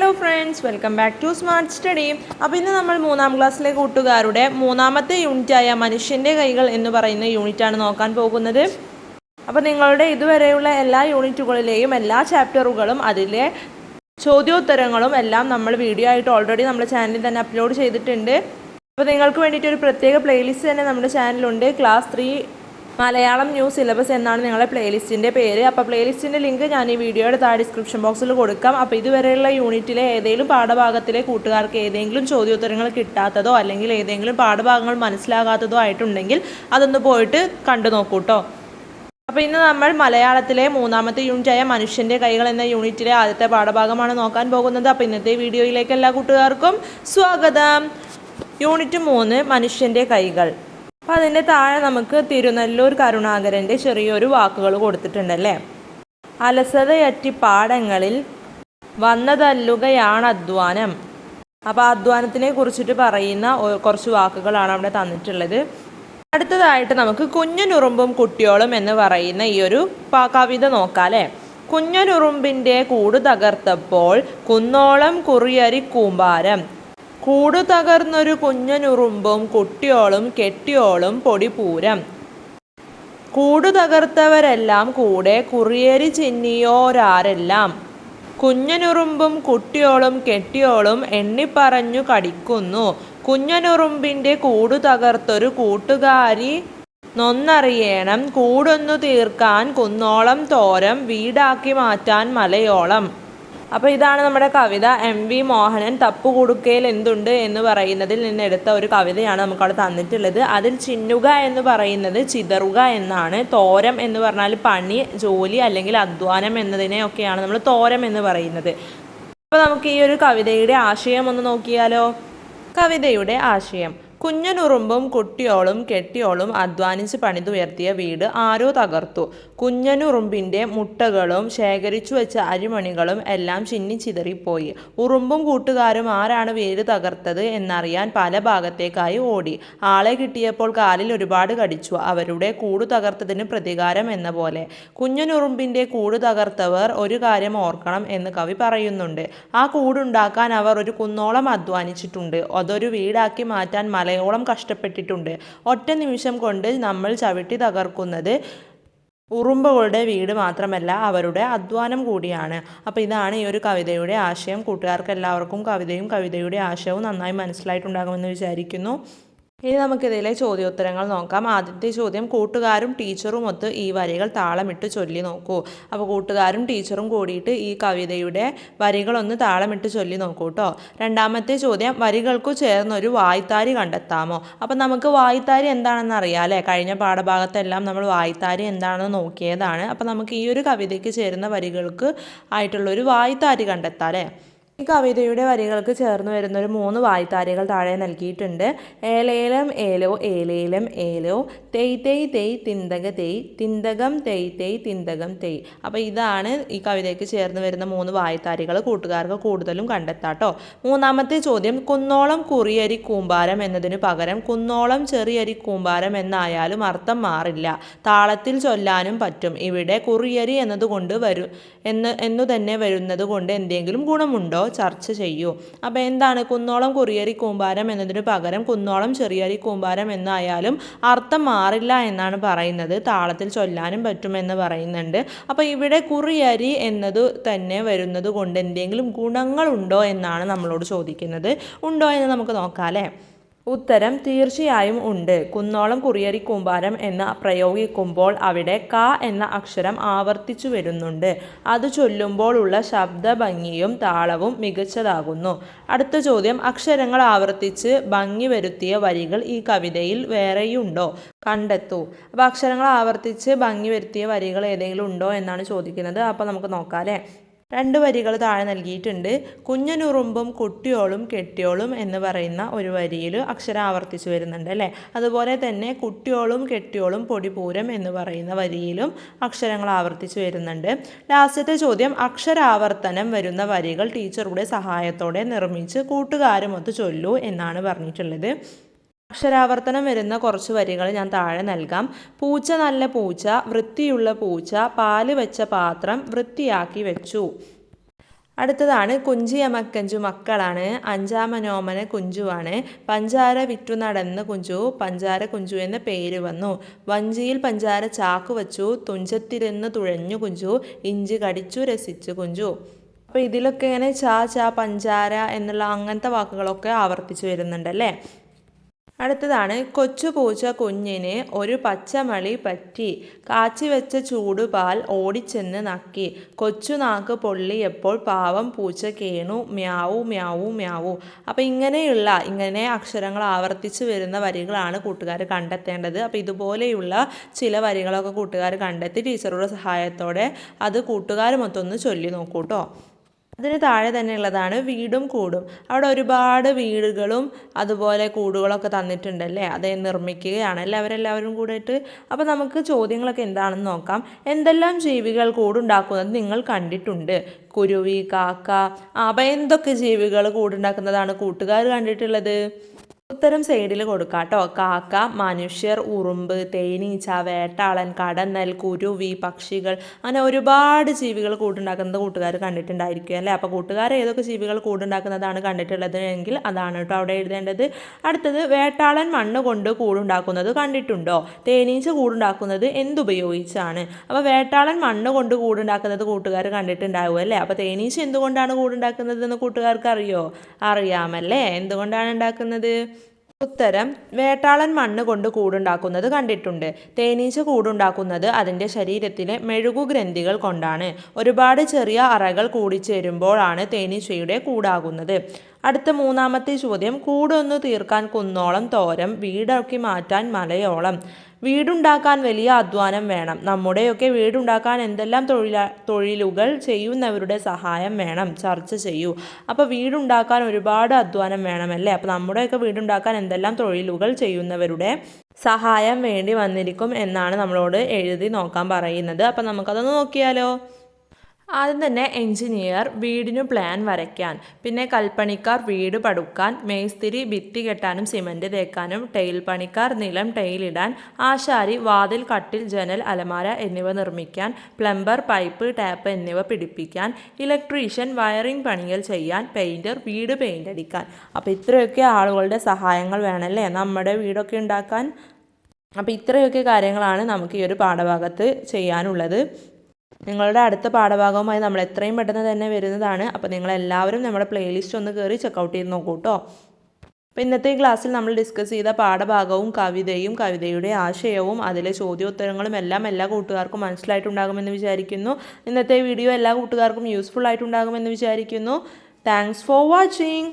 Hello friends welcome back to smart study അപ്പോൾ ഇന്ന് നമ്മൾ മൂന്നാം ക്ലാസ്സിലെ കൂട്ടുകാരുടെ മൂന്നാമത്തെ യൂണിറ്റായ മനുഷ്യന്റെ കൈകൾ എന്ന് പറയുന്ന യൂണിറ്റാണ് നോക്കാൻ പോകുന്നത്. അപ്പോൾ നിങ്ങളുടെ ഇതുവരെയുള്ള എല്ലാ യൂണിറ്റുകളിലെയും എല്ലാ ചാപ്റ്ററുകളും അതിലെ ചോദ്യോത്തരങ്ങളും എല്ലാം നമ്മൾ വീഡിയോ ആയിട്ട് ഓൾറെഡി നമ്മുടെ ചാനലിൽ തന്നെ അപ്ലോഡ് ചെയ്തിട്ടുണ്ട്. അപ്പോൾ നിങ്ങൾക്ക് വേണ്ടിയിട്ട് ഒരു പ്രത്യേക പ്ലേലിസ്റ്റ് തന്നെ നമ്മുടെ ചാനലുണ്ട് class three Malayalam new syllabus എന്നാണ് നിങ്ങളുടെ പ്ലേലിസ്റ്റിന്റെ പേര്. അപ്പോൾ പ്ലേലിസ്റ്റിന്റെ ലിങ്ക് ഞാൻ ഈ വീഡിയോയുടെ താഴെ ഡിസ്ക്രിപ്ഷൻ ബോക്സിൽ കൊടുക്കാം. അപ്പോൾ ഇതുവരെയുള്ള യൂണിറ്റിലെ ഏതെങ്കിലും പാഠഭാഗത്തിലെ കൂട്ടുകാർക്ക് ഏതെങ്കിലും ചോദ്യോത്തരങ്ങൾ കിട്ടാത്തതോ അല്ലെങ്കിൽ ഏതെങ്കിലും പാഠഭാഗങ്ങൾ മനസ്സിലാകാത്തതോ ആയിട്ടുണ്ടെങ്കിൽ അതൊന്ന് പോയിട്ട് കണ്ടു നോക്കൂ കേട്ടോ അപ്പോൾ ഇന്ന് നമ്മൾ മലയാളത്തിലെ മൂന്നാമത്തെ യൂണിറ്റായ മനുഷ്യന്റെ കൈകൾ എന്ന യൂണിറ്റിലെ ആദ്യത്തെ പാഠഭാഗമാണ് നോക്കാൻ പോകുന്നത്. അപ്പോൾ ഇന്നത്തെ വീഡിയോയിലേക്ക് എല്ലാ കൂട്ടുകാർക്കും സ്വാഗതം. യൂണിറ്റ് മൂന്ന് മനുഷ്യന്റെ കൈകൾ. അപ്പോൾ അതിന്റെ താഴെ നമുക്ക് തിരുനെല്ലൂർ കരുണാകരന്റെ ചെറിയൊരു വാക്കുകൾ കൊടുത്തിട്ടുണ്ടല്ലേ? അലസതയറ്റി പാടങ്ങളിൽ വന്നതല്ലുകയാണ് അധ്വാനം. അപ്പോൾ അധ്വാനത്തിനെ കുറിച്ചിട്ട് പറയുന്ന കുറച്ച് വാക്കുകളാണ് അവിടെ തന്നിട്ടുള്ളത്. അടുത്തതായിട്ട് നമുക്ക് കുഞ്ഞനുറുമ്പും കുട്ടിയോളും എന്ന് പറയുന്ന ഈ ഒരു കവിത നോക്കാല്ലേ? കുഞ്ഞനുറുമ്പിന്റെ കൂട് തകർത്തപ്പോൾ കുന്നോളം കുറിയരി കൂമ്പാരം. കൂട് തകർന്നൊരു കുഞ്ഞനുറുമ്പും കുട്ടിയോളും കെട്ടിയോളും പൊടിപൂരം. കൂട് തകർത്തവരെല്ലാം കൂടെ കുറിയേരി ചിന്നിയോരാരെല്ലാം. കുഞ്ഞനുറുമ്പും കുട്ടിയോളും കെട്ടിയോളും എണ്ണിപ്പറഞ്ഞു കടിക്കുന്നു. കുഞ്ഞനുറുമ്പിന്റെ കൂടു തകർത്തൊരു കൂട്ടുകാരി നൊന്നറിയണം. കൂടൊന്നു തീർക്കാൻ കുന്നോളം തോരം വീടാക്കി മാറ്റാൻ മലയോളം. അപ്പോൾ ഇതാണ് നമ്മുടെ കവിത എം വി മോഹനൻ തപ്പു കൊടുക്കയിൽ എന്തുണ്ട്? എന്ന് പറയുന്നതിൽ നിന്ന് എടുത്ത ഒരു കവിതയാണ് നമുക്കവിടെ തന്നിട്ടുള്ളത്. അതിൽ ചിന്നുക എന്ന് പറയുന്നത് ചിതറുക എന്നാണ്. തോരം എന്ന് പറഞ്ഞാൽ പണി ജോലി അല്ലെങ്കിൽ അധ്വാനം എന്നതിനെയൊക്കെയാണ് നമ്മൾ തോരം എന്ന് പറയുന്നത്. അപ്പോൾ നമുക്ക് ഈ ഒരു കവിതയുടെ ആശയം ഒന്ന് നോക്കിയാലോ? കവിതയുടെ ആശയം. കുഞ്ഞനുറുമ്പും കുട്ടിയോളും കെട്ടിയോളും അധ്വാനിച്ച് പണിതുയർത്തിയ വീട് ആരോ തകർത്തു. കുഞ്ഞനുറുമ്പിന്റെ മുട്ടകളും ശേഖരിച്ചു വെച്ച അരിമണികളും എല്ലാം ചിന്നിച്ചിതറിപ്പോയി ഉറുമ്പും കൂട്ടുകാരും ആരാണ് വീട് തകർത്തത് എന്നറിയാൻ പല ഭാഗത്തേക്കായി ഓടി. ആളെ കിട്ടിയപ്പോൾ കാലിൽ ഒരുപാട് കടിച്ചു. അവരുടെ കൂട് തകർത്തതിന് പ്രതികാരം എന്ന പോലെ. കുഞ്ഞനുറുമ്പിന്റെ കൂട് തകർത്തവർ ഒരു കാര്യം ഓർക്കണം എന്ന് കവി പറയുന്നുണ്ട്. ആ കൂടുണ്ടാക്കാൻ അവർ ഒരു കുന്നോളം അധ്വാനിച്ചിട്ടുണ്ട്. അതൊരു വീടാക്കി മാറ്റാൻ മലയോളം കഷ്ടപ്പെട്ടിട്ടുണ്ട്. ഒറ്റ നിമിഷം കൊണ്ട് നമ്മൾ ചവിട്ടി തകർക്കുന്നത് ഉറുമ്പുകളുടെ വീട് മാത്രമല്ല അവരുടെ അധ്വാനം കൂടിയാണ്. അപ്പോൾ ഇതാണ് ഈ ഒരു കവിതയുടെ ആശയം. കൂട്ടുകാർക്ക് എല്ലാവർക്കും കവിതയും കവിതയുടെ ആശയവും നന്നായി മനസ്സിലായിട്ടുണ്ടാകുമെന്ന് വിചാരിക്കുന്നു. ഇനി നമുക്കിതിലെ ചോദ്യോത്തരങ്ങൾ നോക്കാം. ആദ്യത്തെ ചോദ്യം കൂട്ടുകാരും ടീച്ചറും ഒത്ത് ഈ വരികൾ താളമിട്ട് ചൊല്ലി നോക്കൂ. അപ്പോൾ കൂട്ടുകാരും ടീച്ചറും കൂടിയിട്ട് ഈ കവിതയുടെ വരികളൊന്ന് താളമിട്ട് ചൊല്ലി നോക്കൂ കേട്ടോ രണ്ടാമത്തെ ചോദ്യം വരികൾക്കു ചേർന്നൊരു വായ്ത്താരി കണ്ടെത്താമോ? അപ്പം നമുക്ക് വായ്ത്താരി എന്താണെന്ന് അറിയാം അല്ലേ കഴിഞ്ഞ പാഠഭാഗത്തെല്ലാം നമ്മൾ വായ്ത്താരി എന്താണെന്ന് നോക്കിയതാണ്. അപ്പം നമുക്ക് ഈ ഒരു കവിതയ്ക്ക് ചേരുന്ന വരികൾക്ക് ആയിട്ടുള്ളൊരു വായ്ത്താരി കണ്ടെത്താം അല്ലേ? ഈ കവിതയുടെ വരികൾക്ക് ചേർന്ന് വരുന്ന ഒരു മൂന്ന് വായ്ത്താരികൾ താഴെ നൽകിയിട്ടുണ്ട്. ഏലേലം ഏലോ ഏലേലം ഏലോ തെയ് തെയ് തെയ് തിന്തക തെയ് തിന്തകം തെയ് തെയ് തിന്തകം തെയ്. അപ്പോൾ ഇതാണ് ഈ കവിതയ്ക്ക് ചേർന്ന് വരുന്ന മൂന്ന് വായ്ത്താരികൾ കൂട്ടുകാർക്ക് കൂടുതലും കണ്ടെത്താട്ടോ. മൂന്നാമത്തെ ചോദ്യം കുന്നോളം കുറിയരി കൂമ്പാരം എന്നതിന് പകരം കുന്നോളം ചെറിയരി കൂമ്പാരം എന്നായാലും അർത്ഥം മാറില്ല. താളത്തിൽ ചൊല്ലാനും പറ്റും. ഇവിടെ കുറിയരി എന്നതുകൊണ്ട് വരും എന്ന് എന്നു തന്നെ വരുന്നത് കൊണ്ട് എന്തെങ്കിലും ഗുണമുണ്ടോ? ചർച്ച ചെയ്യൂ. അപ്പോൾ എന്താണ്? കുന്നോളം കുറിയരി കൂമ്പാരം എന്നതിന് പകരം കുന്നോളം ചെറിയരി കൂമ്പാരം എന്നായാലും അർത്ഥം മാറില്ല എന്നാണ് പറയുന്നത്. താളത്തിൽ ചൊല്ലാനും പറ്റുമെന്ന് പറയുന്നുണ്ട്. അപ്പോൾ ഇവിടെ കുറിയരി എന്നത് തന്നെ വരുന്നത് കൊണ്ട് എന്തെങ്കിലും ഗുണങ്ങളുണ്ടോ എന്നാണ് നമ്മളോട് ചോദിക്കുന്നത്. ഉണ്ടോ എന്ന് നമുക്ക് നോക്കാം അല്ലേ? ഉത്തരം തീർച്ചയായും ഉണ്ട്. കുന്നോളം കുറിയരി കൂമ്പാരം എന്ന് പ്രയോഗിക്കുമ്പോൾ അവിടെ ക എന്ന അക്ഷരം ആവർത്തിച്ചു വരുന്നുണ്ട്. അത് ചൊല്ലുമ്പോഴുള്ള ശബ്ദ ഭംഗിയും താളവും മികച്ചതാകുന്നു. അടുത്ത ചോദ്യം. അക്ഷരങ്ങൾ ആവർത്തിച്ച് ഭംഗി വരുത്തിയ വരികൾ ഈ കവിതയിൽ വേറെയുണ്ടോ? കണ്ടെത്തൂ. അപ്പോൾ അക്ഷരങ്ങൾ ആവർത്തിച്ച് ഭംഗി വരുത്തിയ വരികൾ ഏതെങ്കിലും ഉണ്ടോ എന്നാണ് ചോദിക്കുന്നത്. അപ്പോൾ നമുക്ക് നോക്കാം അല്ലേ? രണ്ട് വരികൾ താഴെ നൽകിയിട്ടുണ്ട്. കുഞ്ഞനുറുമ്പും കുട്ടിയോളും കെട്ടിയോളും എന്ന് പറയുന്ന ഒരു വരിയിൽ അക്ഷരം ആവർത്തിച്ചു വരുന്നുണ്ട് അല്ലേ? അതുപോലെ തന്നെ കുട്ടിയോളും കെട്ടിയോളും പൊടിപൂരം എന്ന് പറയുന്ന വരിയിലും അക്ഷരങ്ങൾ ആവർത്തിച്ചു വരുന്നുണ്ട്. ലാസ്റ്റത്തെ ചോദ്യം അക്ഷരാവർത്തനം വരുന്ന വരികൾ ടീച്ചറുടെ സഹായത്തോടെ നിർമ്മിച്ച് കൂട്ടുകാരുമൊത്ത് ചൊല്ലു എന്നാണ് പറഞ്ഞിട്ടുള്ളത്. അക്ഷരാവർത്തനം വരുന്ന കുറച്ച് വരികൾ ഞാൻ താഴെ നൽകാം. പൂച്ച നല്ല പൂച്ച വൃത്തിയുള്ള പൂച്ച പാൽ വെച്ച പാത്രം വൃത്തിയാക്കി വെച്ചു. അടുത്തതാണ് കുഞ്ചിയമക്കഞ്ചു മക്കളാണ്. അഞ്ചാമനോമന കുഞ്ചുവാണ്. പഞ്ചാര വിറ്റു നടന്ന് കുഞ്ചു പഞ്ചാര കുഞ്ചു എന്ന പേര് വന്നു. വഞ്ചിയിൽ പഞ്ചാര ചാക്കു വച്ചു. തുഞ്ചത്തിരുന്ന് തുഴഞ്ഞു കുഞ്ചു. ഇഞ്ചി കടിച്ചു രസിച്ചു കുഞ്ചു. അപ്പോൾ ഇതിലൊക്കെ ഇങ്ങനെ ചാ ചാ പഞ്ചാര എന്നുള്ള അങ്ങനത്തെ വാക്കുകളൊക്കെ ആവർത്തിച്ചു വരുന്നുണ്ടല്ലേ അടുത്തതാണ് കൊച്ചു പൂച്ച കുഞ്ഞിന് ഒരു പച്ചമളി പറ്റി കാച്ചി വെച്ച ചൂടുപാൽ ഓടിച്ചെന്ന് നക്കി. കൊച്ചു നാക്ക് പൊള്ളിയപ്പോൾ പാവം പൂച്ച കേണു മ്യാവു മ്യാവു മ്യാവു. അപ്പോൾ ഇങ്ങനെയുള്ള ഇങ്ങനെ അക്ഷരങ്ങൾ ആവർത്തിച്ച് വരുന്ന വരികളാണ് കൂട്ടുകാർ കണ്ടെത്തേണ്ടത്. അപ്പോൾ ഇതുപോലെയുള്ള ചില വരികളൊക്കെ കൂട്ടുകാർ കണ്ടെത്തി ടീച്ചറുടെ സഹായത്തോടെ അത് കൂട്ടുകാർ മൊത്തം ഒന്ന് ചൊല്ലി നോക്കൂ കേട്ടോ അതിന് താഴെ തന്നെ ഉള്ളതാണ് വീടും കൂടും. അവിടെ ഒരുപാട് വീടുകളും അതുപോലെ കൂടുകളൊക്കെ തന്നിട്ടുണ്ടല്ലേ അത് നിർമ്മിക്കുകയാണ് അവരെല്ലാവരും കൂടിയിട്ട്? അപ്പോൾ നമുക്ക് ചോദ്യങ്ങളൊക്കെ എന്താണെന്ന് നോക്കാം. എന്തെല്ലാം ജീവികൾ കൂടുണ്ടാക്കുന്നത് നിങ്ങൾ കണ്ടിട്ടുണ്ട്? കുരുവി കാക്ക അപ്പം എന്തൊക്കെ ജീവികൾ കൂടുണ്ടാക്കുന്നതാണ് കൂട്ടുകാർ കണ്ടിട്ടുള്ളത്? ഉത്തരം സൈഡിൽ കൊടുക്കാം കേട്ടോ കാക്ക മനുഷ്യർ ഉറുമ്പ് തേനീച്ച വേട്ടാളൻ കടന്നൽ കുരുവി പക്ഷികൾ അങ്ങനെ ഒരുപാട് ജീവികൾ കൂടുണ്ടാക്കുന്നത് കൂട്ടുകാർ കണ്ടിട്ടുണ്ടായിരിക്കും അല്ലേ? അപ്പോൾ കൂട്ടുകാർ ഏതൊക്കെ ജീവികൾ കൂടുണ്ടാക്കുന്നതാണ് കണ്ടിട്ടുള്ളത് എങ്കിൽ അതാണ് കേട്ടോ അവിടെ എഴുതേണ്ടത്. അടുത്തത് വേട്ടാളൻ മണ്ണ് കൊണ്ട് കൂടുണ്ടാക്കുന്നത് കണ്ടിട്ടുണ്ടോ? തേനീച്ച കൂടുണ്ടാക്കുന്നത് എന്തുപയോഗിച്ചാണ്? അപ്പോൾ വേട്ടാളൻ മണ്ണ് കൊണ്ട് കൂടുണ്ടാക്കുന്നത് കൂട്ടുകാർ കണ്ടിട്ടുണ്ടാവും അല്ലേ? അപ്പോൾ തേനീച്ച എന്തുകൊണ്ടാണ് കൂടുണ്ടാക്കുന്നത് എന്ന് കൂട്ടുകാർക്ക് അറിയോ അറിയാമല്ലേ? എന്തുകൊണ്ടാണ് ഉണ്ടാക്കുന്നത്? ഉത്തരം വേട്ടാളൻ മണ്ണ് കൊണ്ട് കൂടുണ്ടാക്കുന്നത് കണ്ടിട്ടുണ്ട്. തേനീച്ച കൂടുണ്ടാക്കുന്നത് അതിന്റെ ശരീരത്തിലെ മെഴുകുഗ്രന്ഥികൾ കൊണ്ടാണ്. ഒരുപാട് ചെറിയ അറകൾ കൂടിച്ചേരുമ്പോഴാണ് തേനീച്ചയുടെ കൂടാകുന്നത്. അടുത്ത മൂന്നാമത്തെ ചോദ്യം കൂടൊന്നു തീർക്കാൻ കുന്നോളം തോരം വീടാക്കി മാറ്റാൻ മലയോളം. വീടുണ്ടാക്കാൻ വലിയ അധ്വാനം വേണം. നമ്മുടെയൊക്കെ വീടുണ്ടാക്കാൻ എന്തെല്ലാം തൊഴിലാ തൊഴിലുകൾ ചെയ്യുന്നവരുടെ സഹായം വേണം. ചർച്ച ചെയ്യൂ. അപ്പോൾ വീടുണ്ടാക്കാൻ ഒരുപാട് അധ്വാനം വേണമല്ലേ അപ്പോൾ നമ്മുടെയൊക്കെ വീടുണ്ടാക്കാൻ എന്തെല്ലാം തൊഴിലുകൾ ചെയ്യുന്നവരുടെ സഹായം വേണ്ടി വന്നിരിക്കും എന്നാണ് നമ്മളോട് എഴുതി നോക്കാൻ പറയുന്നത്. അപ്പോൾ നമുക്കതൊന്ന് നോക്കിയാലോ? ആദ്യം തന്നെ എഞ്ചിനീയർ വീടിനു പ്ലാൻ വരയ്ക്കാൻ പിന്നെ കൽപ്പണിക്കാർ വീട് പടുക്കാൻ മേസ്തിരി ഭിത്തി കെട്ടാനും സിമന്റ് തേക്കാനും ടൈൽ പണിക്കാർ നിലം ടൈലിടാൻ ആശാരി വാതിൽ കട്ടിൽ ജനൽ അലമാര എന്നിവ നിർമ്മിക്കാൻ പ്ലംബർ പൈപ്പ് ടാപ്പ് എന്നിവ പിടിപ്പിക്കാൻ ഇലക്ട്രീഷ്യൻ വയറിംഗ് പണികൾ ചെയ്യാൻ പെയിന്റർ വീട് പെയിന്റ് അടിക്കാൻ. അപ്പോൾ ഇത്രയൊക്കെ ആളുകളുടെ സഹായങ്ങൾ വേണമല്ലേ? നമ്മുടെ വീടൊക്കെ ഉണ്ടാക്കാൻ? അപ്പോൾ ഇത്രയൊക്കെ കാര്യങ്ങളാണ് നമുക്ക് ഈ ഒരു പാഠഭാഗത്ത് ചെയ്യാനുള്ളത്. നിങ്ങളുടെ അടുത്ത പാഠഭാഗവുമായി നമ്മൾ എത്രയും പെട്ടെന്ന് തന്നെ വരുന്നതാണ്. അപ്പോൾ നിങ്ങളെല്ലാവരും നമ്മുടെ പ്ലേലിസ്റ്റ് ഒന്ന് കയറി ചെക്കൗട്ട് ചെയ്ത് നോക്കൂ കേട്ടോ അപ്പോൾ ഇന്നത്തെ ക്ലാസ്സിൽ നമ്മൾ ഡിസ്കസ് ചെയ്ത പാഠഭാഗവും കവിതയും കവിതയുടെ ആശയവും അതിലെ ചോദ്യോത്തരങ്ങളും എല്ലാം എല്ലാ കൂട്ടുകാർക്കും മനസ്സിലായിട്ടുണ്ടാകുമെന്ന് വിചാരിക്കുന്നു. ഇന്നത്തെ വീഡിയോ എല്ലാ കൂട്ടുകാർക്കും യൂസ്ഫുൾ ആയിട്ടുണ്ടാകുമെന്ന് വിചാരിക്കുന്നു. Thanks for watching